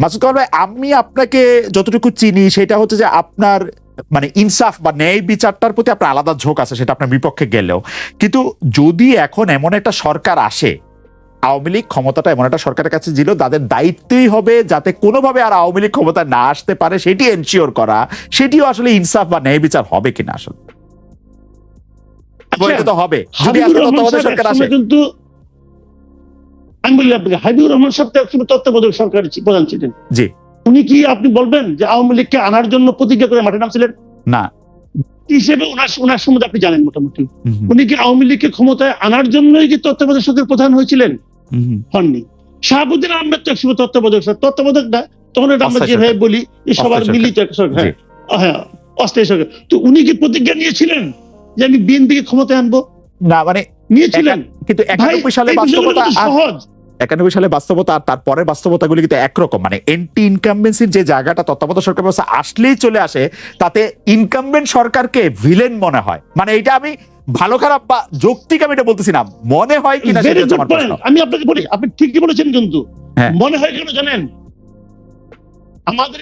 মাসুদ কামাল ভাই আমি আপনাকে যতটুকু চিনি সেটা হচ্ছে যে আপনার মানে ইনসাফ বা ন্যায় বিচারটার প্রতি আপনার আলাদা ঝোঁক আছে সেটা আপনার বিপক্ষে গেলেও। কিন্তু যদি এখন এমন একটা সরকার আসে আওয়ামী লীগ ক্ষমতাটা এমন একটা সরকারের কাছে ছিল তাদের দায়িত্বই হবে যাতে কোনোভাবে আর আওয়ামী লীগ ক্ষমতা না আসতে পারে সেটি এনশিওর করা। সেটিও আসলে ইনসাফ বা ন্যায় বিচার হবে কিনা আসলে? তো হবে। যদি আসলে সরকার আসে। কিন্তু আমি বলি আপনাকে হাবিবুর রহমান সাহেব তো একসময় তত্ত্বাবধায়ক সরকার প্রধান ছিলেন। জি। উনি কি আপনি বলবেন যে আওয়ামী লীগকে আনার জন্য প্রতিজ্ঞা করে মাঠে নামছিলেন? না। হিসেবে ওনার ওনার সম্বন্ধে আপনি জানেন মোটামুটি? উনি কি আওয়ামী লীগকে ক্ষমতায় আনার জন্যই কি তত্ত্বাবধায়ক প্রধান হয়েছিলেন? হননি। শাহাবুদ্দিন আহমেদ তো একসময় তত্ত্বাবধায়ক সরকার। তত্ত্বাবধায়ক না তখন এটা আমরা যেভাবে বলি সবার মিলিত একটা সরকার। হ্যাঁ হ্যাঁ অস্থায়ী সরকার। তো উনি কি প্রতিজ্ঞা নিয়েছিলেন যে আমি বিএনপিকে ক্ষমতায় আনব? না মানে নিয়েছিলেন। কিন্তু একানব্বই সালে বাস্তবতা সহজ। একানব্বই সালে বাস্তবতা আর তারপরের বাস্তবতাগুলি কিন্তু একরকম মানে এন্টি ইনকামবেন্সির যে জায়গাটা তত্ত্বাবধায়ক সরকার ব্যবস্থা আসলেই চলে আসে তাতে ইনকামবেন্ট সরকারকে ভিলেন মনে হয় মানে এটা আমি ভালো খারাপ বা যৌক্তিক আমি এটা বলতেছি না মনে হয় কিনা. আমি আপনাকে বলি আপনি ঠিকই বলেছেন কিন্তু হ্যাঁ। মনে হয় কেন জানেন আমাদের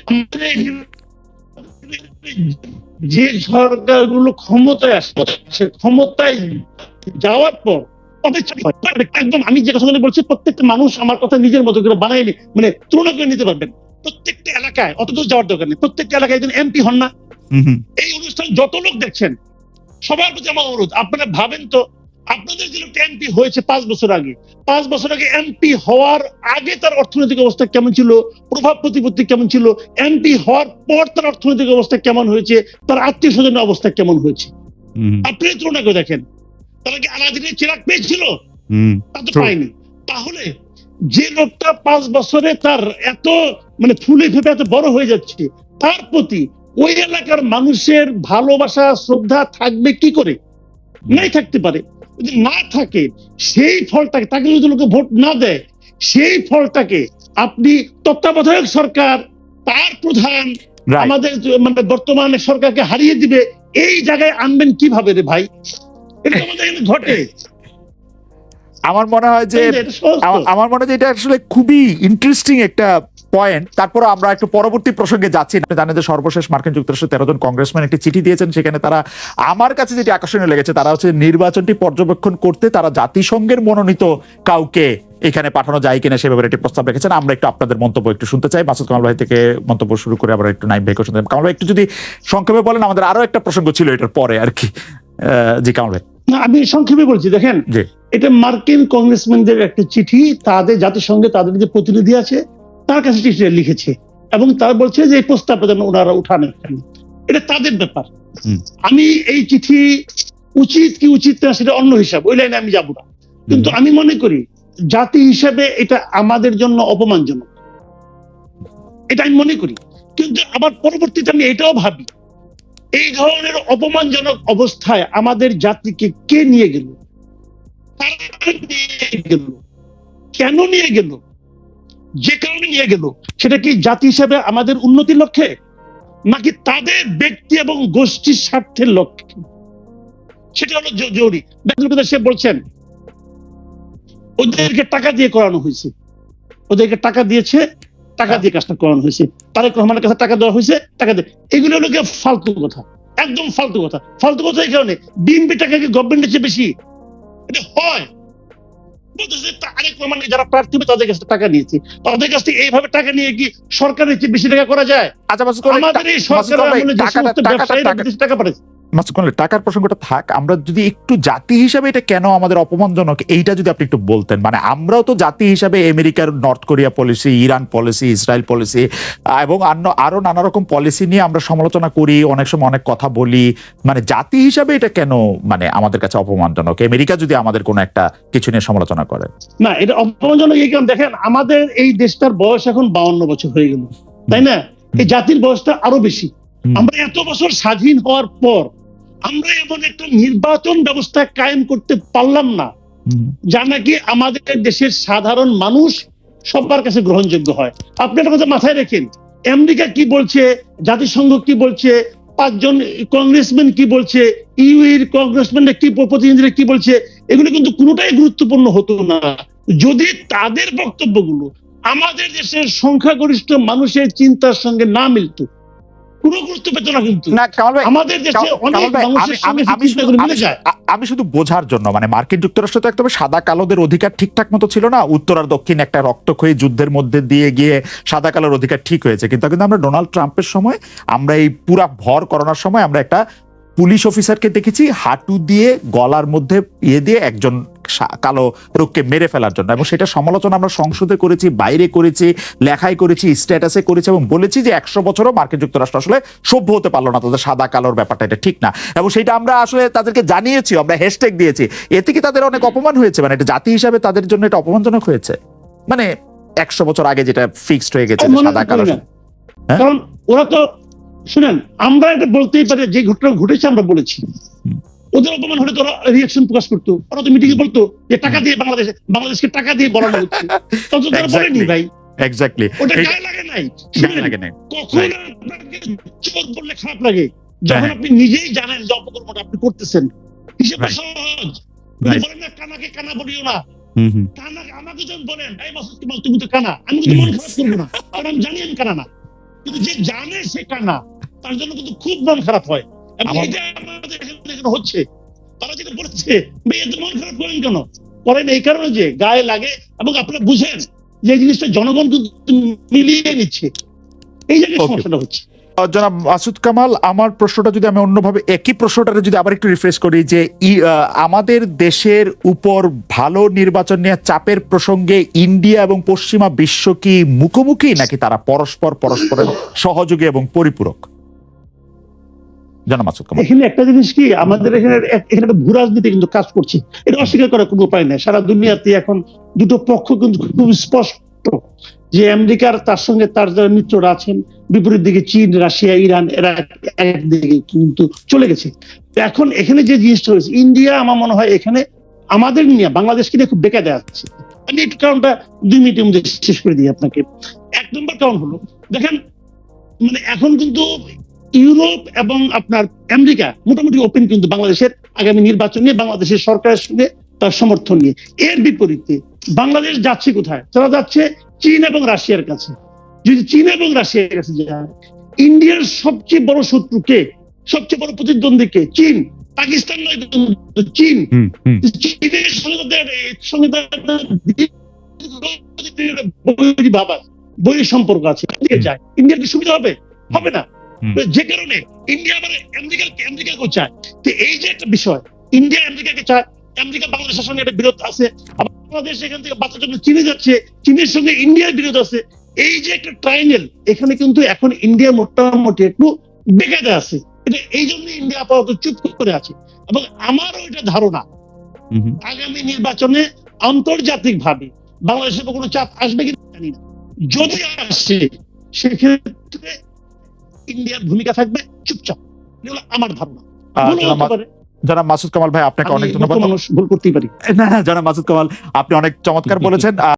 যে সরকারগুলো ক্ষমতায় আসে সে ক্ষমতায় যাওয়ার পর। একদম আমি যে কথাগুলো বলছি প্রত্যেকটা মানুষ আমার কথা নিজের মতো করে বানায়নি মানে তুলনা করে নিতে পারবেন। প্রত্যেকটা এলাকায় অত দূর যাওয়ার দরকার নেই। প্রত্যেকটা এলাকায় একজন এমপি হন না এই অনুষ্ঠান যত লোক দেখছেন সবার প্রতি আমার অনুরোধ আপনারা ভাবেন তো আপনাদের যে লোকটা এমপি হয়েছে পাঁচ বছর আগে। পাঁচ বছর আগে এমপি হওয়ার আগে তার অর্থনৈতিক অবস্থা কেমন ছিল প্রভাব প্রতিপত্তি কেমন ছিল এমপি হওয়ার পর তার অর্থনৈতিক অবস্থা কেমন হয়েছে তার আত্মীয় স্বজনের অবস্থা কেমন হয়েছে? আপনি তুলনা করে দেখেন। তারা কি আলাদিনের চিরাগ পেয়েছিল? তা তো. পায়নি তাহলে যে লোকটা পাঁচ বছরে তার এত মানে ফুলে ফেপে এত বড় হয়ে যাচ্ছে তার প্রতি ওই এলাকার মানুষের ভালোবাসা শ্রদ্ধা থাকবে কি করে? নাই থাকতে পারে। যদি না থাকে সেই ফলটাকে তাকে যদি লোকে ভোট না দেয় সেই ফলটাকে আপনি তত্ত্বাবধায়ক সরকার তার প্রধান আমাদের মানে বর্তমানে সরকারকে হারিয়ে দিবে এই জায়গায় আনবেন কীভাবে রে ভাই? এটা আমাদের এখানে ঘটে। আমার মনে হয় যে আমার মনে হয় যে এটা আসলে খুবই ইন্টারেস্টিং একটা পয়েন্ট তারপর আমরা একটু পরবর্তী প্রসঙ্গে যাচ্ছি। আপনি জানেন যে সর্বশেষ মার্কিন যুক্তরাষ্ট্রের তেরো জন কংগ্রেসম্যান একটি চিঠি দিয়েছেন সেখানে তারা আমার কাছে যেটি আকর্ষণীয় লেগেছে তারা হচ্ছে নির্বাচনটি পর্যবেক্ষণ করতে তারা জাতিসংঘের মনোনীত কাউকে এখানে পাঠানো যায় কিনা সে ব্যাপারে একটি প্রস্তাব রেখেছেন। আমরা একটু আপনাদের মন্তব্য একটু শুনতে চাই। মাসুদ কামাল ভাই থেকে মন্তব্য শুরু করে আবার একটু নাইম ভাইকে শুনতে। কামাল ভাই একটু যদি সংক্ষেপে বলেন আমাদের আরও একটা প্রসঙ্গ ছিল এটার পরে আর কি। জি কামাল ভাই। না আমি সংক্ষেপে বলছি দেখেন এটা মার্কিন কংগ্রেসম্যানদের একটা চিঠি তাদের জাতিসংঘে তাদের যে প্রতিনিধি আছে তার কাছে চিঠিটা লিখেছে এবং তারা বলছে যে এই প্রস্তাবটা যেন ওনারা উঠান এখানে। এটা তাদের ব্যাপার। আমি এই চিঠি উচিত কি উচিত না সেটা অন্য হিসাব ওই লাইনে আমি যাব না। কিন্তু আমি মনে করি জাতি হিসাবে এটা আমাদের জন্য অপমানজনক। এটা আমি মনে করি। কিন্তু আবার পরবর্তীতে আমি এটাও ভাবি এই ধরনের অপমানজনক অবস্থায় আমাদের জাতিকে কে নিয়ে গেল? কেন নিয়ে গেল? যে কারণে নিয়ে গেল? সেটা কি জাতি হিসাবে আমাদের উন্নতির লক্ষ্যে? নাকি তাদের ব্যক্তি এবং গোষ্ঠীর স্বার্থের লক্ষ্যে? সেটা হলো জরুরি। সে বলছেন, ওদেরকে টাকা দিয়ে করানো হয়েছে। ওদেরকে টাকা দিয়েছে টাকা দিয়ে কাজটা করানো হয়েছে। তারেক রহমানের কাছে টাকা দেওয়া হয়েছে টাকা দিয়ে। এগুলো হলো ফালতু কথা। একদম ফালতু কথা। ফালতু কথা এই কারণে। বিএনপি টাকা কি গভর্নমেন্টের চেয়ে বেশি? এটা হয়। যারা প্রার্থী তাদের কাছে টাকা নিয়েছে। তাদের কাছ থেকে এইভাবে টাকা নিয়ে কি সরকারের চেয়ে বেশি টাকা করা যায়? আচ্ছা আমাদের এই ব্যবসায়ীরা টাকা- বিদেশে টাকা পাঠাচ্ছে। মাসুদ টাকার প্রসঙ্গটা থাক আমরা যদি একটু জাতি হিসাবে এটা কেন আমাদের অপমানজনক এইটা যদি আপনি একটু বলতেন। মানে আমরাও তো জাতি হিসাবে আমেরিকার North Korea policy Iran policy Israel policy এবং অন্য আরও নানা রকম পলিসি নিয়ে আমরা সমালোচনা করি অনেক সময় অনেক কথা বলি। মানে জাতি হিসাবে এটা কেন মানে আমাদের কাছে অপমানজনক? আমেরিকা যদি আমাদের কোনো একটা কিছু নিয়ে সমালোচনা করে। না এটা অপমানজনক এই কারণ দেখেন আমাদের এই দেশটার বয়স এখন বাউন্ন বছর হয়ে গেল তাই না? এই জাতির বয়সটা আরও বেশি। আমরা এত বছর স্বাধীন হওয়ার পর আমরা এমন একটা নির্বাচন ব্যবস্থা কায়েম করতে পারলাম না যা নাকি আমাদের দেশের সাধারণ মানুষ সবার কাছে গ্রহণযোগ্য হয়। আপনি একটা কথা মাথায় রাখেন আমেরিকা কি বলছে জাতিসংঘ কি বলছে পাঁচজন কংগ্রেসম্যান কি বলছে ইউএর কংগ্রেসম্যানরা কি প্রতিনিধিরা কি বলছে এগুলো কিন্তু কোনোটাই গুরুত্বপূর্ণ হতো না। যদি তাদের বক্তব্যগুলো আমাদের দেশের সংখ্যাগরিষ্ঠ মানুষের চিন্তার সঙ্গে না মিলতো কোনো গুরুত্ব পেত না কিন্তু। না কামাল ভাই আমাদের দেশে অনেক মানুষের সঙ্গে আমি- আমি শুধু- চিন্তাগুলো মিলে যায়। আমি শুধু বোঝার জন্য মানে মার্কিন যুক্তরাষ্ট্র তো একদম সাদা কালোদের অধিকার ঠিকঠাক মতো ছিল না উত্তর আর দক্ষিণ একটা রক্তক্ষয়ী যুদ্ধের মধ্যে দিয়ে গিয়ে সাদা কালোর অধিকার ঠিক হয়েছে। কিন্তু কিন্তু আমরা ডোনাল্ড ট্রাম্পের সময় আমরা এই পুরা ভর করোনার সময় আমরা একটা পুলিশ অফিসারকে দেখেছি হাঁটু দিয়ে গলার মধ্যে ইয়ে দিয়ে একজন কালো লোককে মেরে ফেলার জন্য। এবং সেটা সমালোচনা আমরা সংসদে করেছি বাইরে করেছি লেখায় করেছি স্ট্যাটাসে করেছি এবং বলেছি যে একশো বছরও মার্কিন যুক্তরাষ্ট্র আসলে সভ্য হতে পারল না তাদের সাদা কালোর ব্যাপারটা এটা ঠিক না। এবং সেটা আমরা আসলে তাদেরকে জানিয়েছি আমরা হ্যাশট্যাগ দিয়েছি। এতে কি তাদের অনেক অপমান হয়েছে মানে এটা জাতি হিসাবে তাদের জন্য এটা অপমানজনক হয়েছে। মানে একশো বছর আগে যেটা ফিক্সড হয়ে গেছে সাদা কালো হ্যাঁ? কারণ ওরা তো শুনেন আমরা এটা বলতেই পারি যে ঘটনা ঘটেছে আমরা বলেছি। ওদের অপমান হলে তোরা রিয়াকশন প্রকাশ করতো। ওরা তো মিটিং এ বলতো যে টাকা দিয়ে বাংলাদেশে বাংলাদেশকে টাকা দিয়ে বলানো হচ্ছে। তত তারা বলেনি ভাই। এক্স্যাক্টলি ওটা গায়ে লাগে নাই। লাগে না কখন আপনাকে চোখ বললে খারাপ লাগে। যখন হ্যাঁ। আপনি নিজেই জানেন যে অপকর্মটা আপনি করতেছেন হিসেবে সহজ. বলেন না কানাকে কানা বলিও না। কানা আমাকে যখন বলেন এই মাসুদ কামাল তুমি তো কানা। আমি কিন্তু মন খারাপ করব না। কারণ আমি জানি আমি কানা না। কিন্তু যে জানে সে কানা তার জন্য কিন্তু খুব মন খারাপ হয়। এবং এটা এখানে হচ্ছে তারা যেটা বলেছে ভাই এত মন খারাপ করেন কেন? করেন এই কারণে যে গায়ে লাগে এবং আপনারা বুঝেন যে জিনিসটা জনগণ কিন্তু মিলিয়ে নিচ্ছে। এই জায়গায় সমস্যাটা হচ্ছে। জনাব মাসুদ কামাল আমার প্রশ্নটা যদি আমি অন্যভাবে একই প্রশ্নটাকে যদি আবার একটু রিফ্রেশ করি যে আমাদের দেশের উপর ভালো নির্বাচন নিয়ে চাপের প্রসঙ্গে ইন্ডিয়া এবং পশ্চিমা বিশ্ব কি মুখোমুখি নাকি তারা পরস্পর পরস্পরের সহযোগী এবং পরিপূরক? এখানে একটা জিনিস কি, আমাদের এখানে এখানে একটা ভূ রাজনীতি কিন্তু কাজ করছে। এটা অস্বীকার করার কোনো উপায় নেই। সারা দুনিয়াতে এখন দুটো পক্ষ কিন্তু খুব স্পষ্ট যে আমেরিকার তার সঙ্গে তার যারা মিত্ররা আছেন, বিপরীত দিকে চীন, রাশিয়া, ইরান, এরা একদিকে কিন্তু চলে গেছে। এখন এখানে যে জিনিসটা হয়েছে, ইন্ডিয়া আমার মনে হয় এখানে আমাদের নিয়ে, বাংলাদেশকে নিয়ে খুব বেকার দেওয়া হচ্ছে আমি একটু কারণটা দুই মিনিটের শেষ করে দিই আপনাকে। এক নম্বর কারণ হলো, দেখেন মানে এখন কিন্তু ইউরোপ এবং আপনার আমেরিকা মোটামুটি ওপেন কিন্তু বাংলাদেশের আগামী নির্বাচন নিয়ে বাংলাদেশের সরকারের সঙ্গে তার সমর্থন নিয়ে। এর বিপরীতে বাংলাদেশ যাচ্ছে কোথায়? তারা যাচ্ছে চীন এবং রাশিয়ার কাছে। যদি চীন এবং রাশিয়ার কাছে যায় ইন্ডিয়ার সবচেয়ে বড় শত্রু কে? সবচেয়ে বড় প্রতিদ্বন্দ্বী কে? চীন। পাকিস্তান নয় চীন। চীনের সঙ্গে বৈরী ভাব বৈরী সম্পর্ক আছে। যায়। ইন্ডিয়ার কি সুবিধা হবে? হবে না। যে কারণে ইন্ডিয়া আবার আমেরিকা আমেরিকাকে চায়। তো এই যে একটা বিষয় ইন্ডিয়া আমেরিকাকে চায় আমেরিকা বাংলাদেশের সঙ্গে একটা বিরোধ আছে আবার বাংলাদেশ এখান থেকে বাচ্চার জন্য চীনে যাচ্ছে চীনের সঙ্গে ইন্ডিয়ার বিরোধ আছে। এই যে একটা ট্রাইঙ্গেল এখানে কিন্তু এখন ইন্ডিয়া মোটামুটি একটু বেকায়দা আছে। এটা এই জন্য ইন্ডিয়া আপাতত চুপ করে আছে। এবং আমারও এটা ধারণা। আগামী নির্বাচনে আন্তর্জাতিক ভাবে বাংলাদেশের কোনো চাপ আসবে কিনা জানি না। যদি আসে সেক্ষেত্রে ইন্ডিয়ার ভূমিকা থাকবে চুপচাপ। আমার ধারণা। জনাব মাসুদ কামাল ভাই আপনাকে অনেক ধন্যবাদ। মানুষ ভুল করতেই পারি। না যারা মাসুদ কামাল আপনি অনেক চমৎকার বলেছেন।